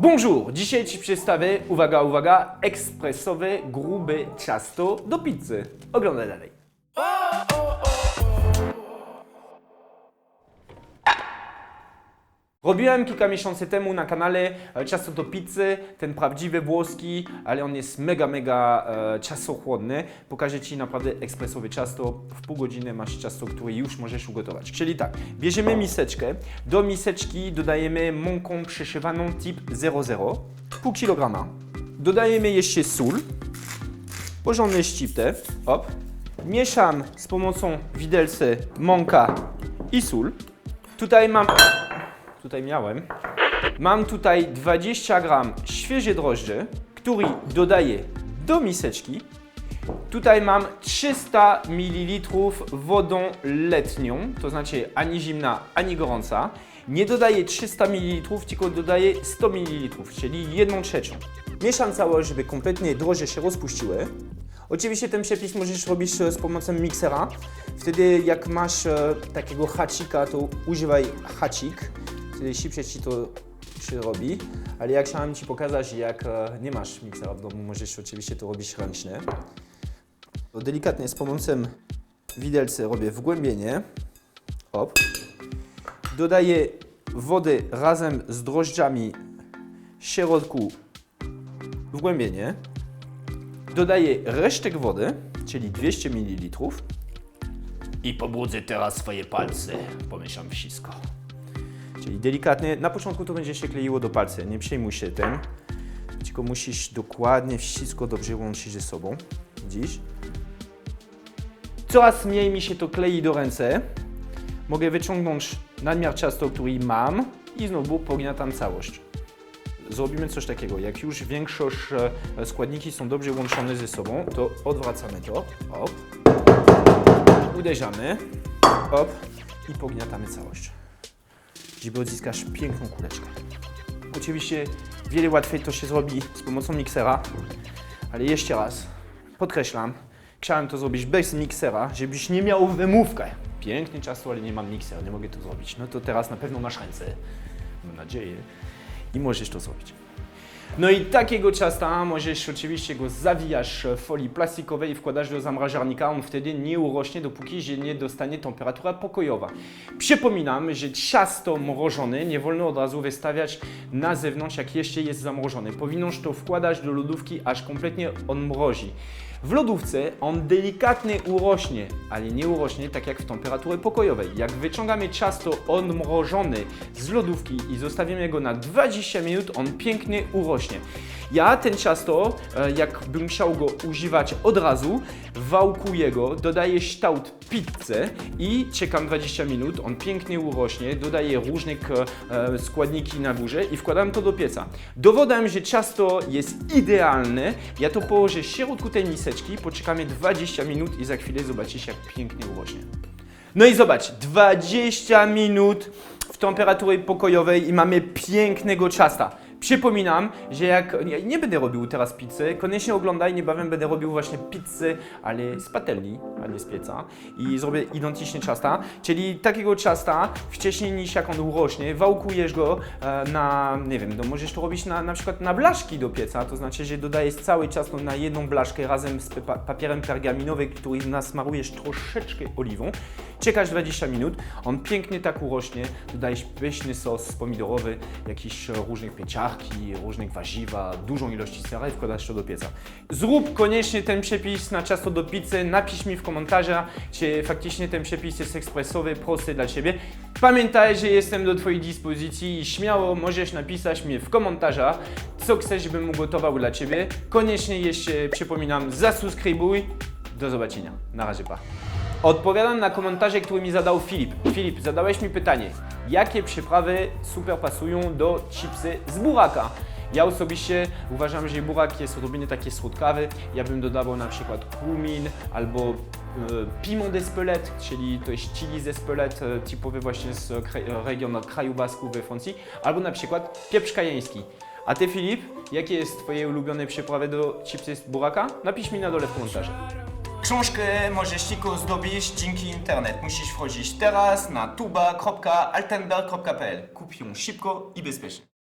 Bonjour! Dzisiaj Ci przedstawię, uwaga, uwaga, ekspresowe, grube ciasto do pizzy. Oglądaj dalej. Robiłem kilka miesięcy temu na kanale e, ciasto do pizzy, ten prawdziwy włoski, ale on jest mega, mega e, czasochłonny. Pokażę Ci naprawdę ekspresowe ciasto. W pół godziny masz ciasto, które już możesz ugotować. Czyli tak, bierzemy miseczkę, do miseczki dodajemy mąką przeszywaną typ 00, pół kilograma. Dodajemy jeszcze sól, porządne szczyptę, hop. Mieszam z pomocą widelcy mąka i sól. Tutaj mam tutaj miałem. Mam tutaj 20 gram świeże drożdże, który dodaję do miseczki. Tutaj mam 300 ml wodą letnią, to znaczy ani zimna, ani gorąca. Nie dodaję 300 ml, tylko dodaję 100 ml, czyli 1 trzecią. Mieszam całość, żeby kompletnie drożdże się rozpuściły. Oczywiście ten przepis możesz robić e, z pomocą miksera. Wtedy jak masz e, takiego hacika, to używaj hacik. Szybciej ci to się robi. Ale jak chciałem Ci pokazać, jak e, nie masz miksera w domu, możesz oczywiście to robić ręcznie. Delikatnie z pomocą widelcy robię wgłębienie. Hop. Dodaję wodę razem z drożdżami w środku wgłębienie. Dodaję resztek wody, czyli 200 ml. I pobrudzę teraz swoje palce. Pomieszam wszystko. Czyli delikatnie, na początku to będzie się kleiło do palca, nie przejmuj się tym. Tylko musisz dokładnie wszystko dobrze łączyć ze sobą. Dziś. Coraz mniej mi się to klei do ręce. Mogę wyciągnąć nadmiar ciasto, który mam i znowu pogniatam całość. Zrobimy coś takiego, jak już większość e, składniki są dobrze łączone ze sobą, to odwracamy to, op, uderzamy, op i pogniatamy całość żeby odzyskasz piękną kuleczkę. Oczywiście wiele łatwiej to się zrobi z pomocą miksera, ale jeszcze raz podkreślam, chciałem to zrobić bez miksera, żebyś nie miał wymówkę. Piękne ciasto, ale nie mam miksera, nie mogę to zrobić. No to teraz na pewno masz ręce, mam nadzieję, i możesz to zrobić. No i takiego ciasta możesz oczywiście go zawijasz w folii plastikowej i wkładasz do zamrażarnika. On wtedy nie urośnie, dopóki nie dostanie temperatura pokojowa. Przypominam, że ciasto mrożone nie wolno od razu wystawiać na zewnątrz, jak jeszcze jest zamrożone. Powinnoś to wkładać do lodówki, aż kompletnie on mrozi. W lodówce on delikatnie urośnie, ale nie urośnie tak jak w temperaturze pokojowej. Jak wyciągamy ciasto odmrożone z lodówki i zostawimy go na 20 minut, on pięknie urośnie. Ja ten ciasto, e, jakbym chciał go używać od razu, wałkuję go, dodaję kształt pizzy i czekam 20 minut, on pięknie urośnie, dodaję różne e, składniki na górze i wkładam to do pieca. Dowodem, że ciasto jest idealne, ja to położę w środku tej miseczki, poczekamy 20 minut i za chwilę zobaczycie jak pięknie urośnie. No i zobacz, 20 minut w temperaturze pokojowej i mamy pięknego ciasta. Przypominam, że jak nie, nie będę robił teraz pizzy, koniecznie oglądaj, niebawem będę robił właśnie pizzę, ale z patelni, a nie z pieca. I zrobię identycznie ciasta, czyli takiego ciasta wcześniej niż jak on urośnie, wałkujesz go e, na, nie wiem, no możesz to robić na, na przykład na blaszki do pieca, to znaczy, że dodajesz całe ciasto na jedną blaszkę razem z pa papierem pergaminowym, który nasmarujesz troszeczkę oliwą, czekasz 20 minut, on pięknie tak urośnie, dodajesz pyszny sos pomidorowy, jakiś różnych pieciarki, różnych warzywa, dużą ilość sera i wkładasz to do pieca. Zrób koniecznie ten przepis na ciasto do pizzy, napisz mi w komentarzach, czy faktycznie ten przepis jest ekspresowy, prosty dla Ciebie. Pamiętaj, że jestem do Twojej dyspozycji i śmiało możesz napisać mi w komentarzach, co chcesz, żebym ugotował dla Ciebie. Koniecznie jeszcze przypominam, zasubskrybuj. Do zobaczenia. Na razie, pa. Odpowiadam na komentarze, które mi zadał Filip. Filip, zadałeś mi pytanie, jakie przyprawy super pasują do chipsy z buraka? Ja osobiście uważam, że burak jest odrobinę taki słodkawy. Ja bym dodawał na przykład kumin albo e, piment d'Espelette, czyli to jest chili d'Espelette, e, typowy właśnie z kra- regionu kraju basku we Francji, albo na przykład pieprz kajeński. A ty Filip, jakie jest twoje ulubione przyprawy do chipsy z buraka? Napisz mi na dole w komentarzach. Książkę możesz tylko zdobyć dzięki internet. Musisz wchodzić teraz na tuba.altenberg.pl. Kup ją szybko i bezpiecznie.